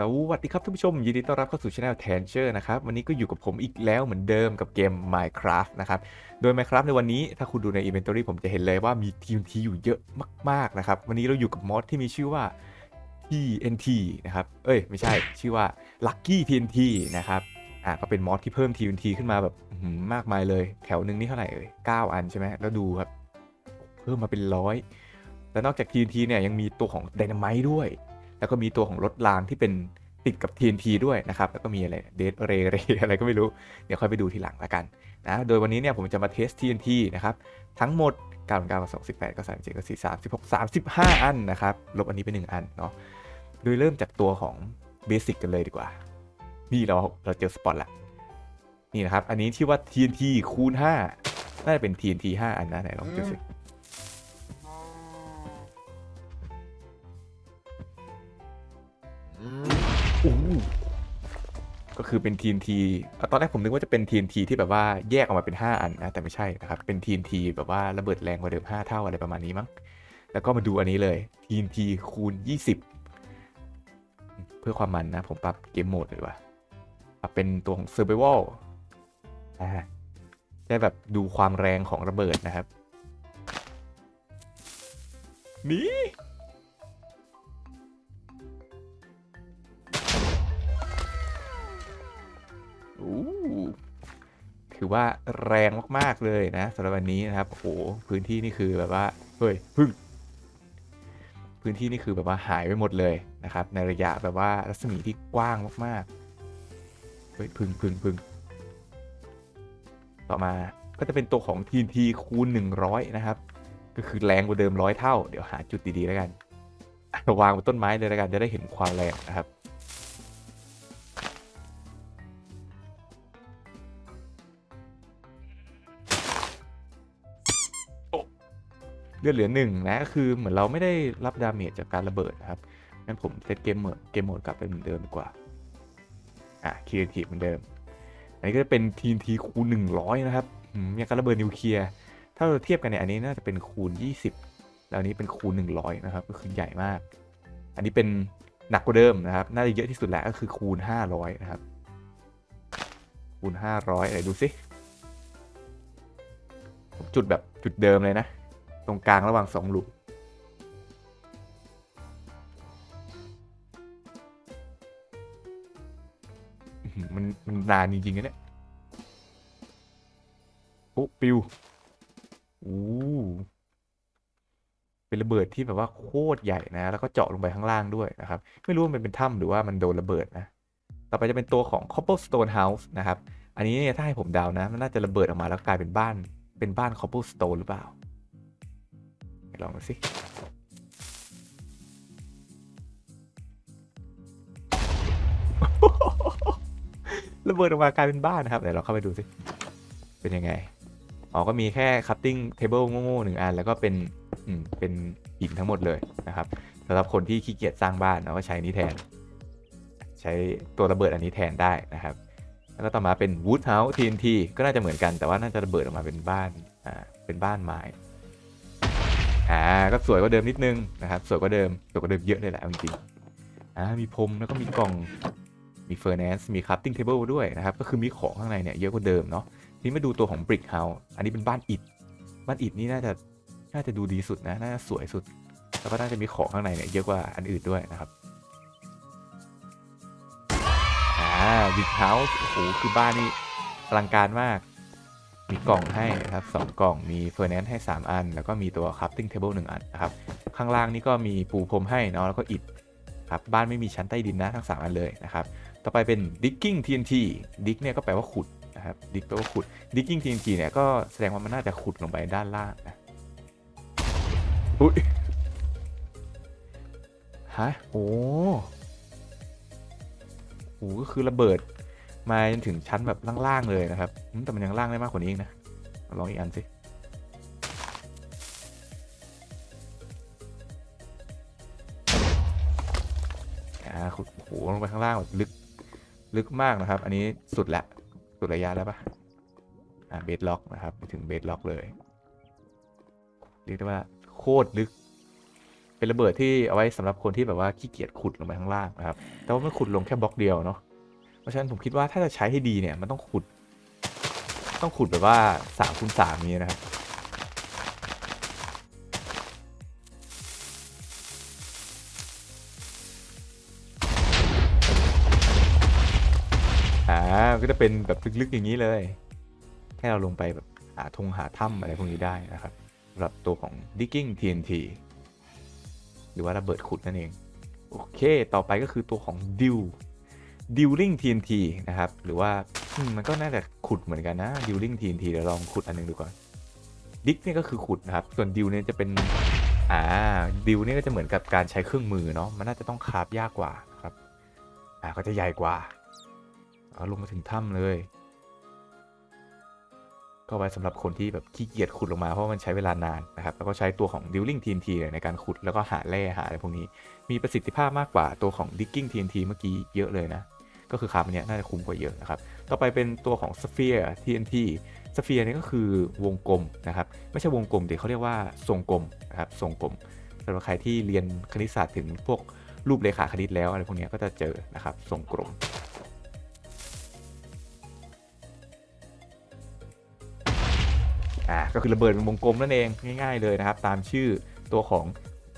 สวัสดีครับท่านผู้ชม ยินดีต้อนรับเข้าสู่ช anel t a n g e r นะครับ วันนี้ก็อยู่กับผมอีกแล้วเหมือนเดิมกับเกม Minecraft นะครับ โดย Minecraft ในวันนี้ถ้าคุณดูใน Inventory ผมจะเห็นเลยว่ามี TNT อยู่เยอะมากๆนะครับ วันนี้เราอยู่กับมอดที่มีชื่อว่า TNT นะครับ เอ้ย ไม่ใช่ชื่อว่า Lucky TNT นะครับ อะก็เป็นมอดที่เพิ่ม TNT ขึ้นมาแบบมากมายเลย แถวหนึ่งนี่เท่าไหร่เอ่ย9อันใช่ไหมแล้วดูครับเพิ่มมาเป็นร้อยและนอกจาก TNT เนี่ยยังมีตัวของ Dynamite ด้วย แล้วก็มีตัวของรถรางที่เป็นติดกับ TNT ด้วยนะครับ แล้วก็มีอะไรเดทเรเรอะไรก็ไม่รู้ เดี๋ยวค่อยไปดูทีหลังละกันนะ โดยวันนี้เนี่ยผมจะมาเทส TNT นะครับ ทั้งหมด9 9 2 8 9 3 7 9 4 3 16 35 อันนะครับ ลบอันนี้ไป 1 อันเนาะ โดยเริ่มจากตัวของเบสิกกันเลยดีกว่า นี่เราเราเจอสปอตละ นี่นะครับ อันนี้ชื่อว่า TNT คูณ 5 น่าจะเป็น TNT 5 อันนะไหนลองดูสิ ก็คือเป็น TNT ตอนแรกผมนึกว่าจะเป็น TNT ที่แบบว่าแยกออกมาเป็น 5 อันนะแต่ไม่ใช่นะครับเป็น TNT แบบว่าระเบิดแรงกว่าเดิม 5 เท่าอะไรประมาณนี้มั้งแล้วก็มาดูอันนี้เลย TNT คูณ 20 เพื่อความมันนะ ผมปรับเกมโหมดเลยว่ะปรับเป็นตัวของ Survival อ่าได้แบบดูความแรงของระเบิดนะครับ นี่ ถือว่าแรงมากๆเลยนะสำหรับวันนี้นะครับโอ้โหพื้นที่นี่คือแบบว่าเฮ้ยพึ่งพื้นที่นี่คือแบบว่าหายไปหมดเลยนะครับ ในระยะแบบว่ารัศมีที่กว้างมากๆเฮ้ยพึ่งพึ่งพึ่งต่อมาก็จะเป็นตัวของ TNT คูณ 100 นะครับ ก็คือแรงกว่าเดิมร้อยเท่า เดี๋ยวหาจุดดีๆแล้วกันวางบนต้นไม้เลยแล้วกันจะได้เห็นความแรงนะครับ ลือดเหลือหนึ่งนะก็คือเหมือนเราไม่ได้รับดาเมจจากการระเบิดนะครับงั้นผมเซตเกมโหมดเกมโหมดกลับไปเหมือนเดิมดีกว่าอะคีเอทีเหมือนเดิมอันนี้ก็จะเป็น TNT คูณ100นะครับมอย่างการระเบิดนิวเคลียร์ถ้าเราเทียบกันเนี่ยอันนี้น่าจะเป็นคูณ 20 แล้วนี้เป็นคูณ 100 นะครับ ก็คือใหญ่มาก อันนี้เป็นหนักกว่าเดิมนะครับ น่าจะเยอะที่สุดแล้วก็คือคูณ 500 นะครับ คูณ 500ไหนดูสิผมจุดแบบจุดเดิมเลยนะ ตรงกลางระหว่างสองหลุมมันมันนานจริงๆนะเนี่ยโอ้ปิวอู้เป็นระเบิดที่แบบว่าโคตรใหญ่นะ แล้วก็เจาะลงไปข้างล่างด้วยนะครับ ไม่รู้ว่ามันเป็นถ้ำหรือว่ามันโดนระเบิดนะ ต่อไปจะเป็นตัวของ cobblestone house นะครับ อันนี้เนี่ยถ้าให้ผมเดานะ มันน่าจะระเบิดออกมาแล้วกลายเป็นบ้าน เป็นบ้าน cobblestone หรือเปล่า ลองสิระเบิดออกมากลายเป็นบ้านนะครับเดี๋ยวเราเข้าไปดูสิเป็นยังไงอ๋อก็มีแค่ cutting table โง่ๆหนึ่งอัน แล้วก็เป็นอืมเป็นหินทั้งหมดเลยนะครับสำหรับคนที่ขี้เกียจสร้างบ้านเราก็ใช้นี้แทน ใช้ตัวระเบิดอันนี้แทนได้นะครับ แล้วก็ต่อมาเป็น wood house TNT ก็น่าจะเหมือนกันแต่ว่าน่าจะระเบิดออกมาเป็นบ้านอ่าเป็นบ้านไม้ อ่าก็สวยกว่าเดิมนิดนึงนะครับสวยกว่าเดิมสวยกว่าเดิมเยอะเลยแหละจริงๆอ่ามีพรมแล้วก็มีกล่องมีเฟอร์แนสมี crafting table ด้วยนะครับก็คือมีของข้างในเนี่ยเยอะกว่าเดิมเนาะทีนี้มาดูตัวของ brick house อันนี้เป็นบ้านอิฐบ้านอิฐนี่น่าจะน่าจะดูดีสุดนะน่าจะสวยสุด แล้วก็น่าจะมีของข้างในเนี่ยเยอะกว่าอันอื่นด้วยนะครับอ่า brick house โอ้โหคือบ้านนี่อลังการมาก มีกล่องให้นะครับสองกล่องมีเฟอร์แนนซ์ให้ 3 อัน แล้วก็มีตัว crafting table 1อันนะครับข้างล่างนี่ก็มีปูพรมให้เนาะแล้วก็อิฐครับบ้านไม่มีชั้นใต้ดินนะทั้ง 3 อันเลยนะครับต่อไปเป็น digging TNT dig เนี่ยก็แปลว่าขุดนะครับ dig แปลว่าขุด digging TNT เนี่ยก็แสดงว่ามันน่าจะขุดลงไปด้านล่างนะอุ้ยฮะโอ้โหก็คือระเบิด มาจนถึงชั้นแบบล่างๆเลยนะครับแต่มันยังล่างได้มากกว่านี้อีกนะลองอีกอันสิอ่าโอ้โหลงไปข้างล่างแบบลึกลึกมากนะครับ อันนี้สุดละสุดระยะแล้วปะอ่าเบสล็อกนะครับไปถึงเบสล็อกเลยเรียกได้ว่าโคตรลึก เป็นระเบิดที่เอาไว้สำหรับคนที่แบบว่าขี้เกียจขุดลงไปข้างล่างนะครับ แต่ว่ามันขุดลงแค่บล็อกเดียวเนาะ ราะฉะนั้นผมคิดว่าถ้าจะใช้ให้ดีเนี่ยมันต้องขุด ต้องขุดแบบว่าสามคูณสามนี้นะครับ อ่าก็จะเป็นแบบลึกๆอย่างนี้เลย ให้เราลงไปแบบหาทงหาถ้ำอะไรพวกนี้ได้นะครับสำหรับตัวของ digging TNT หรือว่าระเบิดขุดนั่นเอง โอเค ต่อไปก็คือตัวของ deal dealing TNT นะครับ หรือว่ามันก็น่าจะขุดเหมือนกันนะ dealing TNT เดี๋ยวลองขุดอันหนึงดูก่อน dig เนี่ยก็คือขุดนะครับ ส่วน deal เนี่ยจะเป็น อ่า deal เนี่ยก็จะเหมือนกับการใช้เครื่องมือเนาะ มันน่าจะต้องคาฟยากกว่าครับ อ่า ก็จะใหญ่กว่า เอาลงมาถึงถ้ำเลย ก็ไว้สำหรับคนที่แบบขี้เกียจขุดลงมาเพราะมันใช้เวลานานนะครับ แล้วก็ใช้ตัวของ Drilling TNT ในการขุดแล้วก็หาแร่หาอะไรพวกนี้ มีประสิทธิภาพมากกว่าตัวของ Digging TNT เมื่อกี้เยอะเลยนะ ก็คือคาร์บอนเนี้ยน่าจะคุ้มกว่าเยอะนะครับ ต่อไปเป็นตัวของ Sphere TNT Sphere เนี่ก็คือวงกลมนะครับ ไม่ใช่วงกลมเดี๋ยวเขาเรียกว่าทรงกลมนะครับทรงกลมสำหรับใครที่เรียนคณิตศาสตร์ถึงพวกรูปเลขาคณิตแล้วอะไรพวกนี้ก็จะเจอนะครับทรงกลมอ่าก็คือระเบิดเป็นวงกลมนั่นเองง่ายๆเลยนะครับ ตามชื่อตัวของ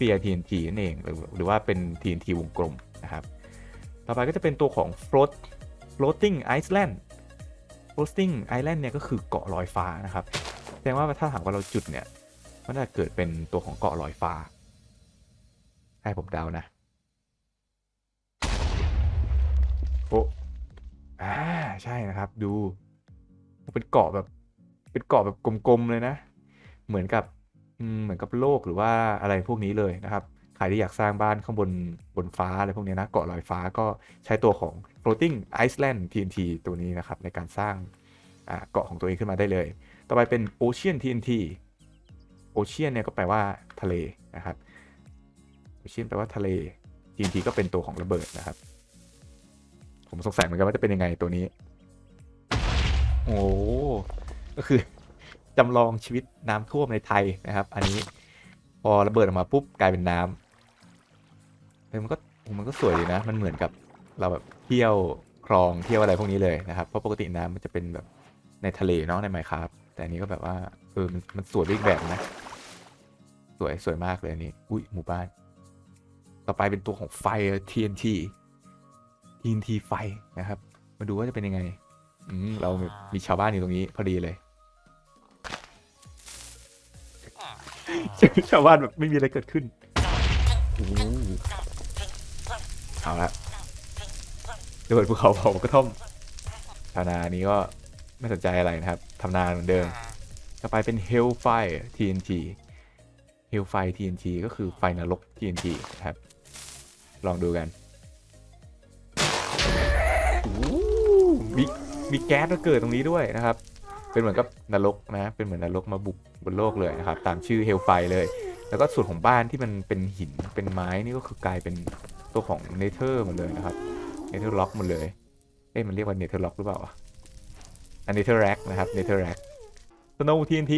Sphere TNT นั่นเองหรือหรือว่าเป็น TNT วงกลมนะครับ ต่อไปก็จะเป็นตัวของ float floating island floating island เนี่ยก็คือเกาะลอยฟ้านะครับ แสดงว่าถ้าหากว่าเราจุดเนี่ย มันจะเกิดเป็นตัวของเกาะลอยฟ้า ให้ผมเดานะ โอ้อ่าใช่นะครับ ดูเป็นเกาะแบบ เป็นเกาะแบบกลมๆเลยนะ เหมือนกับเหมือนกับโลกหรือว่าอะไรพวกนี้เลยนะครับ ครที่อยากสร้างบ้านข้างบนบนฟ้าอะไรพวกนี้นะเกาะลอยฟ้าก็ใช้ตัวของ floating island TNT ตัวนี้นะครับในการสร้างเกาะของตัวเองขึ้นมาได้เลย ต่อไปเป็น ocean TNT ocean เนี่ยก็แปลว่าทะเลนะครับ ocean แปลว่าทะเล TNT ก็เป็นตัวของระเบิดนะครับ ผมสงสัยเหมือนกันว่าจะเป็นยังไงตัวนี้ โอ้ก็คือจำลองชีวิตน้ำท่วมในไทยนะครับ อันนี้พอระเบิดออกมาปุ๊บกลายเป็นน้ำ เออมันก็มันก็สวยดีนะ มันเหมือนกับเราแบบเที่ยวคลองเที่ยวอะไรพวกนี้เลยนะครับ เพราะปกติน้ำมันจะเป็นแบบในทะเลเนาะในไมครับ แต่อันนี้ก็แบบว่าเออมันมันสวยอีกแบบนะ สวยสวยมากเลยอันนี้อุ้ยหมู่บ้าน ต่อไปเป็นตัวของไฟ TNT TNT ไฟนะครับ มาดูว่าจะเป็นยังไงอืมเรามีชาวบ้านอยู่ตรงนี้พอดีเลยชาวบ้านแบบไม่มีอะไรเกิดขึ้นโอ้โห เอาละระเบิดภูเขาเผากระท่อมชาวนานี้ก็ไม่สนใจอะไรนะครับทำนาเหมือนเดิมต่อไปเป็น Hellfire TNT Hellfire TNT ก็คือไฟนรก TNT นะครับ ลองดูกันโอ้โหมีมีแก๊สมาเกิดตรงนี้ด้วยนะครับ เป็นเหมือนกับนรกนะ เป็นเหมือนนรกมาบุกบนโลกเลยนะครับ ตามชื่อ Hellfire เลย แล้วก็ส่วนของบ้านที่มันเป็นหินเป็นไม้นี่ก็คือกลายเป็น ตัวของเนเธอร์หมดเลยนะครับเนเธอร์ล็อกหมดเลยเอ๊ะมันเรียกว่าเนเธอร์ล็อกหรือเปล่าอันเนเธอร์แร็กนะครับเนเธอร์แร็กสโนว์ TNT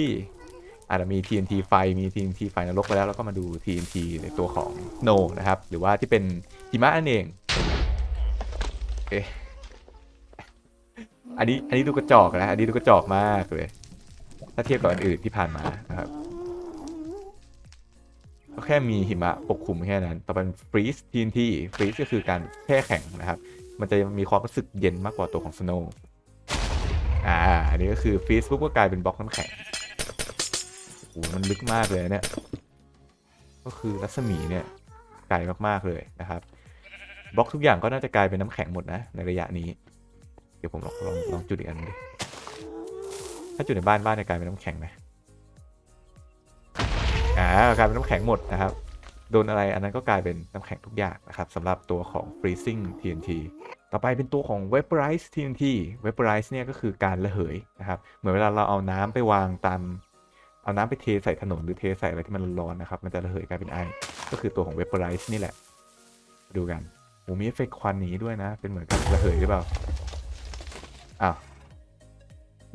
อาจจะมี TNT ไฟ มี TNT ไฟนรกไปแล้ว แล้วก็มาดู TNT ในตัวของ Snow นะครับ หรือว่าที่เป็นหิมะนั่นเองเอ๊ะอันนี้ อันนี้ดูกระจอกนะ อันนี้ดูกระจอกมากเลย ถ้าเทียบกับอันอื่นที่ผ่านมานะครับ แค่มีหิมะปกคลุมแค่นั้น ต่อไปเป็น freeze TNT freeze ก็คือการแช่แข็งนะครับ มันจะมีความรู้สึกเย็นมากกว่าตัวของ snow อ่า อันนี้ก็คือ freeze ปุ๊บก็กลายเป็นบล็อกน้ำแข็งโอ้โหมันลึกมากเลยเนี่ยก็คือรัศมีเนี่ยไกลมากๆเลยนะครับบล็อกทุกอย่างก็น่าจะกลายเป็นน้ำแข็งหมดนะ ในระยะนี้ เดี๋ยวผมลองลองลองจุดอีกอันหนึงดิถ้าจุดในบ้านบ้านจะกลายเป็นน้ำแข็งไหม กลายเป็นน้ำแข็งหมดนะครับ โดนอะไรอันนั้นก็กลายเป็นน้ำแข็งทุกอย่างนะครับสำหรับตัวของ freezing TNT ต่อไปเป็นตัวของ vaporize TNT vaporize เนี่ยก็คือการระเหยนะครับ เหมือนเวลาเราเอาน้ำไปวางตามเอาน้ำไปเทใส่ถนนหรือเทใส่อะไรที่มันร้อนๆนะครับ มันจะระเหยกลายเป็นไอ ก็คือตัวของ vaporize นี่แหละ ดูกันโอ้มีเอฟเฟกควันหนีด้วยนะ เป็นเหมือนกับระเหยหรือเปล่า อ้าว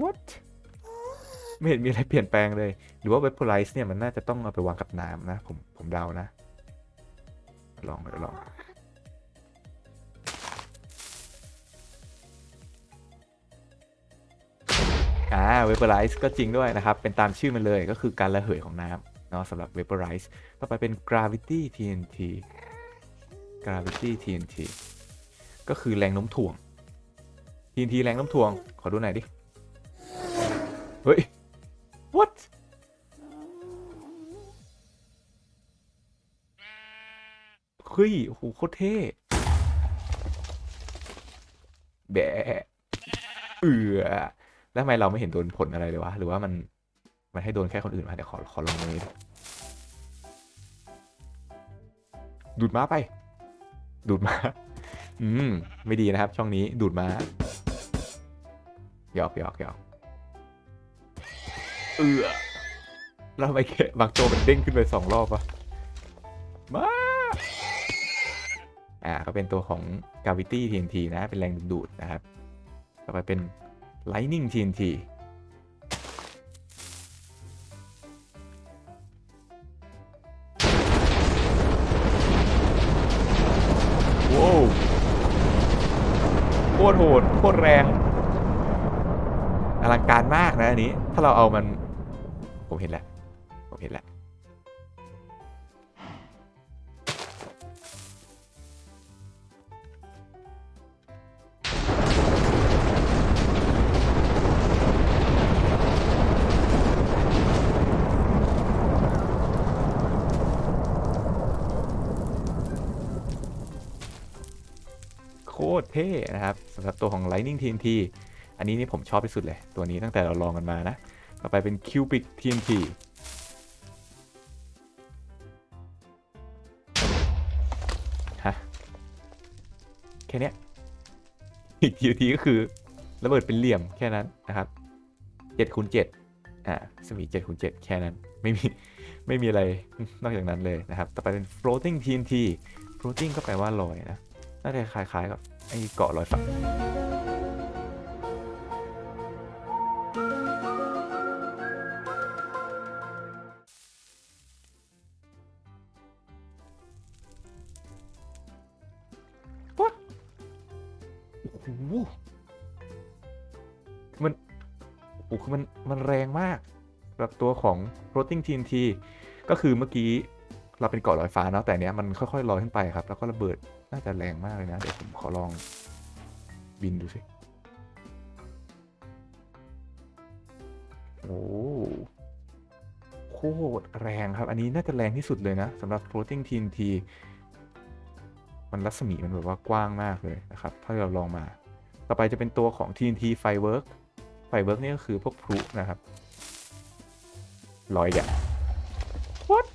what ไม่เห็นมีอะไรเปลี่ยนแปลงเลย หรือว่า vaporize เนี่ยมันน่าจะต้องเอาไปวางกับน้ำนะ ผมผมเดานะ ลองเดี๋ยวลองอ่า vaporize ก็จริงด้วยนะครับ เป็นตามชื่อมันเลยก็คือการระเหยของน้ำเนาะสำหรับ vaporize ต่อไปเป็น gravity TNT gravity TNT ก็คือแรงโน้มถ่วง TNT แรงโน้มถ่วง ขอดูหน่อยดิ เฮ้ย ฮ้ยโอ้โหโคตรเท่แบะเอือแล้วทำไมเราไม่เห็นโดนผลอะไรเลยวะ หรือว่ามัน มันให้โดนแค่คนอื่นมาเดี๋ยวขอขอลองตรงนี้ดูดม้าไป ดูดม้า อืม ไม่ดีนะครับ ช่องนี้ดูดม้าหยอกหยอกหยอกเอือแล้วทำไมแค่บางตัวมันเด้งขึ้นไปสองรอบวะมา อ่าก็เป็นตัวของ gravity TNT นะ เป็นแรงดึงดูดนะครับ ต่อไปเป็น lightning TNT ว้าวโคตรโหดโคตรแรง อลังการมากนะอันนี้ ถ้าเราเอามัน ผมเห็นแล้ว ผมเห็นแล้ว คตรเท่นะครับสำหรับตัวของ Lightning TNT อันนี้นี่ผมชอบที่สุดเลย ตัวนี้ตั้งแต่เราลองกันมานะ ต่อไปเป็น Cubic TNT ฮะแค่นี้อีก TNT ก็คือระเบิดเป็นเหลี่ยมแค่นั้นนะครับ7คูณ7อ่าสมี7คูณ7แค่นั้นไม่มีไม่มีอะไรนอกจากนั้นเลยนะครับ ต่อไปเป็น floating TNT floating ก็แปลว่าลอยนะ น่าจะคล้ายๆกับไอ้เกาะลอยฟ้าว้าโอ้โหมันโอ้โหคือมัน มันแรงมากสำหรับตัวของ floating TNT ก็คือเมื่อกี้เราเป็นเกาะลอยฟ้าเนาะแต่อันเนี้ยมันค่อยๆลอยขึ้นไปครับ แล้วก็ระเบิด น่าจะแรงมากเลยนะ เดี๋ยวผมขอลองบินดูสิ โอ้โคตรแรงครับ อันนี้น่าจะแรงที่สุดเลยนะสำหรับ floating TNT มันรัศมีมันแบบว่ากว้างมากเลยนะครับ ถ้าเราลองมา ต่อไปจะเป็นตัวของ TNT Firework Firework นี่ก็คือพวกพลุนะครับลอยเดี่ย What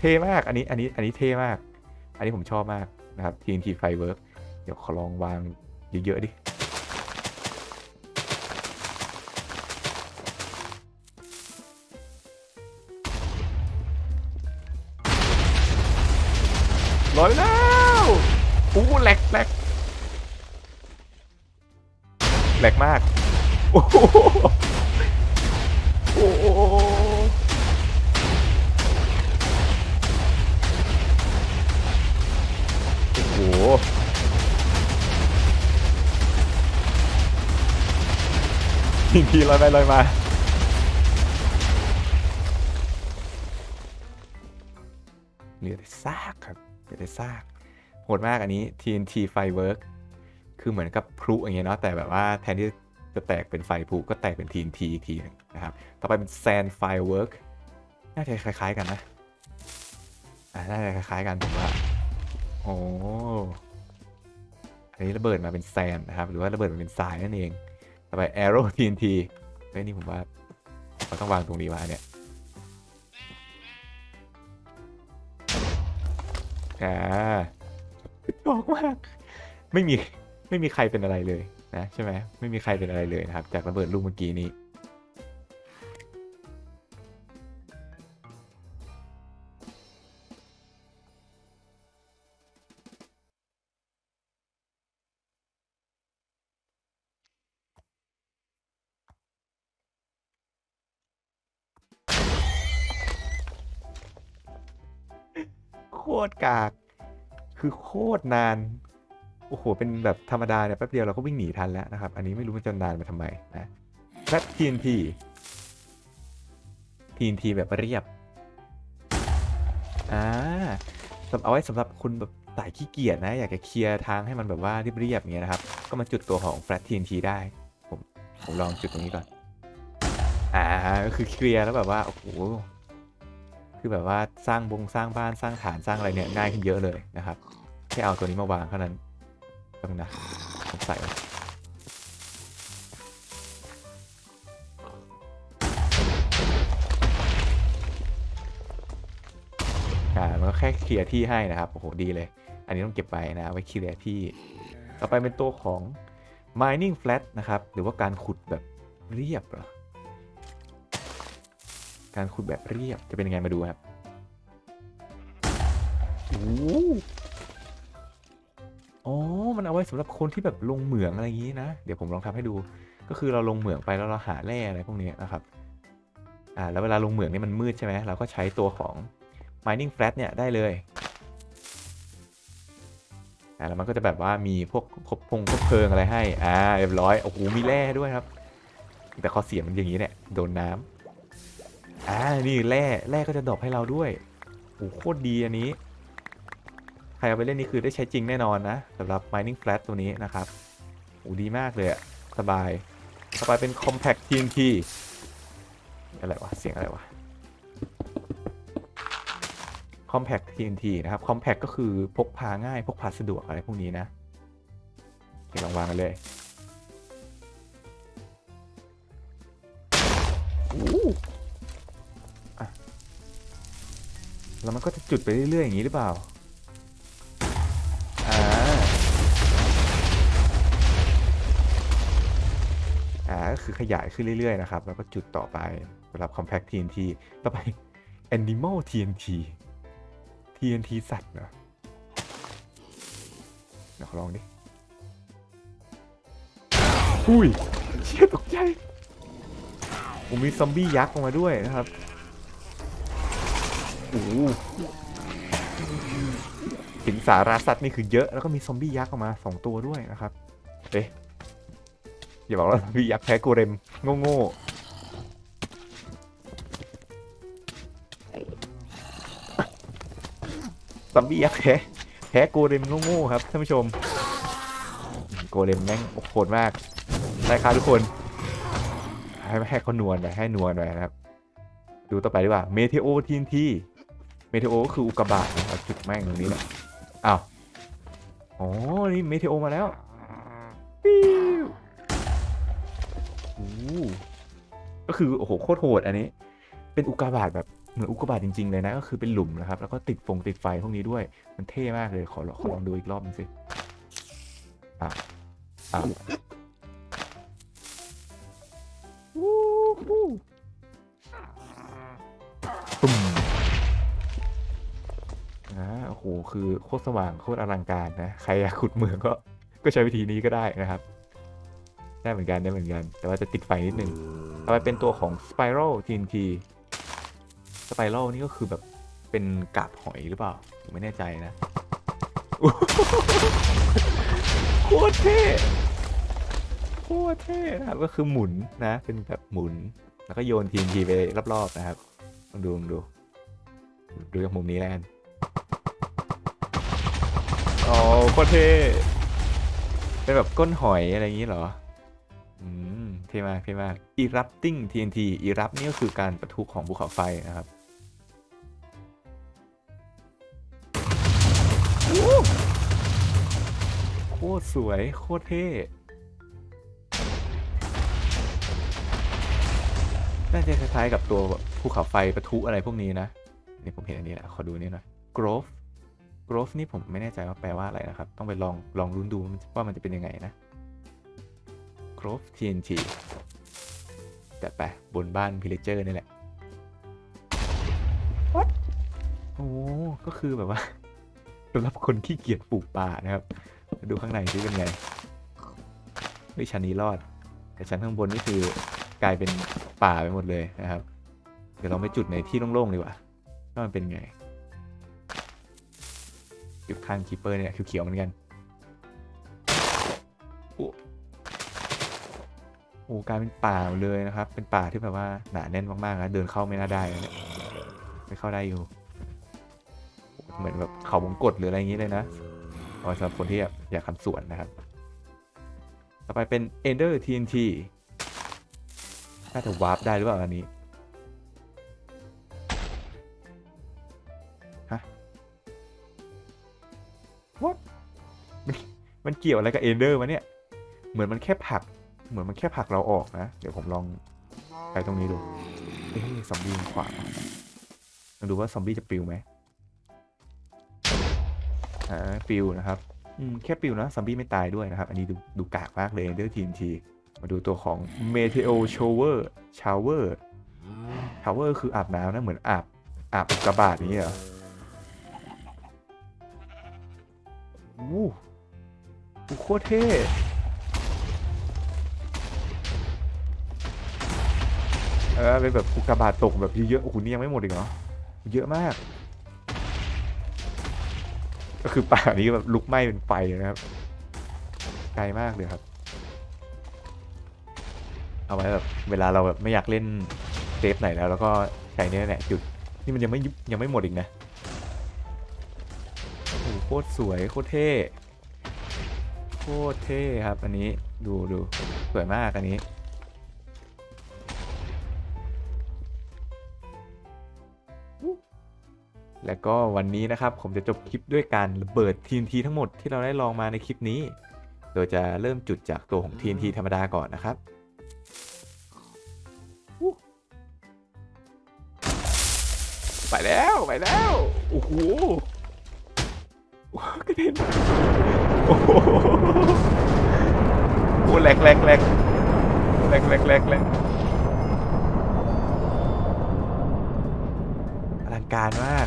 เท่มาก อันนี้ อันนี้ อันนี้เท่มาก อันนี้ผมชอบมากนะครับ TNT Firework เดี๋ยวขอลองวางเยอะ ๆ ดิ ลอยแล้วอู้แหลกแหลกแหลกมาก โอ้โห ทีทีลอยไปลอยมาเหลือแต่ซากครับเหลือแต่ซากโหดมากอันนี้ TNT Firework คือเหมือนกับพลุอย่างเงี้ยเนาะแต่แบบว่าแทนที่จะแตกเป็นไฟพลุก็แตกเป็น TNT อีกทีหนึงนะครับ ต่อไปเป็น Sand Firework น่าจะคล้ายๆกันนะอ่าน่าจะคล้ายๆกันผมว่าโอ้อันนี้ระเบิดมาเป็นแซนนะครับ หรือว่าระเบิดมาเป็นทรายนั่นเอง ต่อไป Arrow TNT เฮ้ยนี่ผมว่าเราต้องวางตรงนี้ว่าเนี่ยอ่าบอกมากไม่มีไม่มีใครเป็นอะไรเลยนะใช่ไหมไม่มีใครเป็นอะไรเลยนะครับ จากระเบิดลูกเมื่อกี้นี้ากคือโคตรนาน โอ้โห เป็นแบบธรรมดาเนี่ยแป๊บเดียวเราก็วิ่งหนีทันแล้วนะครับ อันนี้ไม่รู้มันจะนานมาทำไมนะแฟต TNT TNT แบบเรียบ อ่าสำเอาไว้สำหรับคุณแบบสายขี้เกียจนะ อยากจะเคลียร์ทางให้มันแบบว่าเรียบๆอย่างเงี้ยนะครับ ก็มาจุดตัวของ Flat TNT ได้ ผมผมลองจุดตรงนี้ก่อน อ่า ก็คือเคลียร์แล้วแบบว่า โอ้โห คือแบบว่าสร้างบงสร้างบ้านสร้างฐานสร้างอะไรเนี่ยง่ายขึ้นเยอะเลยนะครับแค่เอาตัวนี้มาวางเท่านั้นต้องนะผมใส่ไว้อ่ามันก็แค่เคลียร์ที่ให้นะครับโอ้โหดีเลย อันนี้ต้องเก็บไปนะไว้เคลียร์ที่ต่อไปเป็นตัวของ mining flat นะครับ หรือว่าการขุดแบบเรียบเหรอ การขุดแบบเรียบจะเป็นยังไงมาดูครับโอ้โหอ๋อ มันเอาไว้สำหรับคนที่แบบลงเหมืองอะไรอย่างนี้นะ เดี๋ยวผมลองทำให้ดู ก็คือเราลงเหมืองไปแล้วเราหาแร่อะไรพวกนี้นะครับ อ่า แล้วเวลาลงเหมืองนี่มันมืดใช่ไหม เราก็ใช้ตัวของ mining flat เนี่ยได้เลย อ่า แล้วมันก็จะแบบว่ามีพวกคบพงคบเพลิงอะไรให้ อ่า เรียบร้อย โอ้โห มีแร่ด้วยครับ แต่ข้อเสียมันอย่างนี้เนี่ยโดนน้ำ อ่านี่แร่แร่ก็จะดรอปให้เราด้วยโอ้โหโคตรดีอันนี้ ใครเอาไปเล่นนี่คือได้ใช้จริงแน่นอนนะสำหรับ mining flat ตัวนี้นะครับโอ้ดีมากเลยอะสบายต่อไปเป็น compact TNT อะไรวะ เสียงอะไรวะ compact TNT นะครับ compact ก็คือพกพาง่ายพกพาสะดวกอะไรพวกนี้นะเดี๋ยวลองวางกันเลยโอ้ แล้วมันก็จะจุดไปเรื่อยๆอย่างนี้หรือเปล่าอ่าอ่าก็คือขยายขึ้นเรื่อยๆนะครับ แล้วก็จุดต่อไปสำหรับ compact TNT ต่อไป animal TNT TNT สัตว์เหรอเดี๋ยวลองดิอุ้ยเชี่ยตกใจผมมีซอมบี้ยักษ์ออกมาด้วยนะครับ โอ้โหสิงสาราสัตว์นี่คือเยอะแล้วก็มีซอมบี้ยักษ์ออกมาสองตัวด้วยนะครับเอ๊ะอย่าบอกว่าซอมบี้ยักษ์แพ้โกเรมโง่ๆซอมบี้ยักษ์แพ้แพ้โกเรมโง่ๆครับท่านผู้ชม โกเรมแม่งโหดมากได้ครับทุกคน ให้ให้เขานวลไปให้นวลไปนะครับ ดูต่อไปดีกว่าเมเทโอทีนที เมเทโอก็คืออุกกาบาตนะครับจุดแม่งตรงนี้แหละอ้าวอ๋อนี่เมเทโอมาแล้วปิ้วโอ้ก็คือโอ้โหโคตรโหดอันนี้ เป็นอุกกาบาตแบบเหมือนอุกกาบาตจริง ๆ เลยนะ ก็คือเป็นหลุมนะครับ แล้วก็ติดฟงติดไฟพวกนี้ด้วย มันเท่มากเลย ขอขอลองดูอีกรอบนึงสิอ้าวอ้าววู้ฮู้ปุ้ม โอ้โหคือโคตรสว่างโคตรอลังการนะใครอยากขุดเหมืองก็ก็ใช้วิธีนี้ก็ได้นะครับได้เหมือนกันได้เหมือนกัน แต่ว่าจะติดไฟนิดนึงต่อไปเป็นตัวของ Spiral TNT Spiral นี่ก็คือแบบเป็นกาบหอยหรือเปล่าผมไม่แน่ใจนะโคตรเท่โคตรเท่นะครับก็คือหมุนนะ เป็นแบบหมุน แล้วก็โยน TNT ไปรอบๆนะครับลองดูลองดู ดูจากมุมนี้แล้วกัน โคตรเท่เป็นแบบก้นหอยอะไรอย่างนี้เหรอ อืมเท่มากเท่มาก erupting TNT erupt นี่ก็คือการประทุของภูเขาไฟนะครับโคตรสวย โคตรเท่ น่าจะคล้ายๆกับตัวภูเขาไฟประทุอะไรพวกนี้นะ นี่ผมเห็นอันนี้แหละ ขอดูนี่หน่อย growth growth นี่ผมไม่แน่ใจว่าแปลว่าอะไรนะครับ ต้องไปลองลองรุ้นดูว่ามันจะเป็นยังไงนะ growth TNT จัดไปบนบ้าน villager นี่แหละ What? โอ้ ก็คือแบบว่าสำหรับคนขี้เกียจปลูกป่านะครับมาดูข้างในซิเป็นไงเฮ้ยชั้นนี้รอด แต่ชั้นข้างบนนี่คือกลายเป็นป่าไปหมดเลยนะครับ เดี๋ยวเราไปจุดในที่โล่งๆดีกว่าว่ามันเป็นไง จุดข้างคีเปอร์เนี่ยเขียวๆเหมือนกันโอ้โหกลายเป็นป่าหมดเลยนะครับ เป็นป่าที่แบบว่าหนาแน่นมากๆนะเดินเข้าไม่น่าได้นะเนี่ยไม่เข้าได้อยู่ เหมือนแบบเขาวงกดหรืออะไรอย่างนี้เลยนะเอาสำหรับคนที่อยากอยากทำสวนนะครับ ต่อไปเป็น Ender TNT น่าจะวาร์ปได้หรือเปล่าอันนี้ มันเกี่ยวอะไรกับ Ender วะเนี่ย เหมือนมันแค่ผัก เหมือนมันแค่ผักเราออกนะ เดี๋ยวผมลองไปตรงนี้ดู เอ๊ะซอมบี้ขวาลองดูว่าซอมบี้จะปิวไหมอ่าปิวนะครับ อืมแค่ปิวนะซอมบี้ไม่ตายด้วยนะครับ อันนี้ดูดูกากมากเลยเดอร์ทีนทีมาดูตัวของ Meteo Shower Shower Shower คืออาบน้ำนะเหมือนอาบอาบกกาบาตนี้เหรอวู้ หูโคตรเท่เออเป็นแบบอุกกาบาตตกแบบเยอะๆโอ้โหนี่ยังไม่หมดอีกเหรอเยอะมาก ก็คือป่านี้แบบลุกไหม้เป็นไฟนะครับไกลมากเลยครับ เอาไว้แบบเวลาเราแบบไม่อยากเล่นเซฟไหนแล้ว แล้วก็ใช้เนี่ยแหละจุดนี่มันยังไม่ยังไม่หมดอีกนะโอ้โหโคตรสวยโคตรเท่ โคตรเท่ครับ อันนี้ดูดูสวยมากอันนี้ แล้วก็วันนี้นะครับผมจะจบคลิปด้วยการระเบิด TNT ทั้งหมดที่เราได้ลองมาในคลิปนี้ โดยจะเริ่มจุดจากตัวของ TNT ธรรมดาก่อนนะครับไปแล้วไปแล้วโอ้โหโอ้โหกระเด็นโอ้โห โอ้แหลกแหลกแหลกแหลกแหลกแหลกแหลกอลังการมาก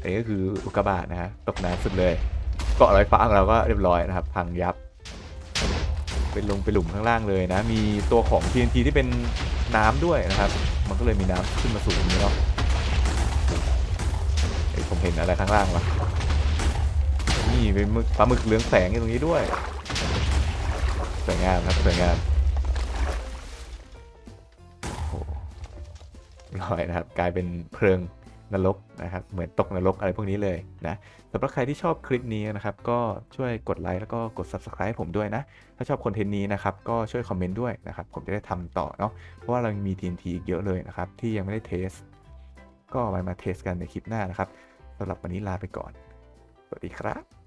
อันนี้ก็คืออุกกาบาตนะฮะตกน้ำสุดเลยเกาะลอยฟ้าของเราก็เรียบร้อยนะครับ พังยับ เป็นลงไปหลุมข้างล่างเลยนะ มีตัวของ TNT ที่เป็นน้ำด้วยนะครับ มันก็เลยมีน้ำขึ้นมาสู่ตรงนี้เนาะผมเห็นอะไรข้างล่างวะ นี่เป็นหมึกปลาหมึกเหลืองแสงอยู่ตรงนี้ด้วยสวยงามครับสวยงามลอยนะครับกลายเป็นเพลิงนรกนะครับเหมือนตกนรกอะไรพวกนี้เลยนะสำหรับใครที่ชอบคลิปนี้นะครับก็ช่วยกดไลค์แล้วก็กด subscribe ให้ผมด้วยนะ ถ้าชอบคอนเทนต์นี้นะครับก็ช่วยคอมเมนต์ด้วยนะครับผมจะได้ทำต่อเนาะเพราะว่าเรายังมี TNT อีกเยอะเลยนะครับที่ยังไม่ได้เทส ก็ไว้มาเทสกันในคลิปหน้านะครับสำหรับวันนี้ลาไปก่อน สวัสดีครับ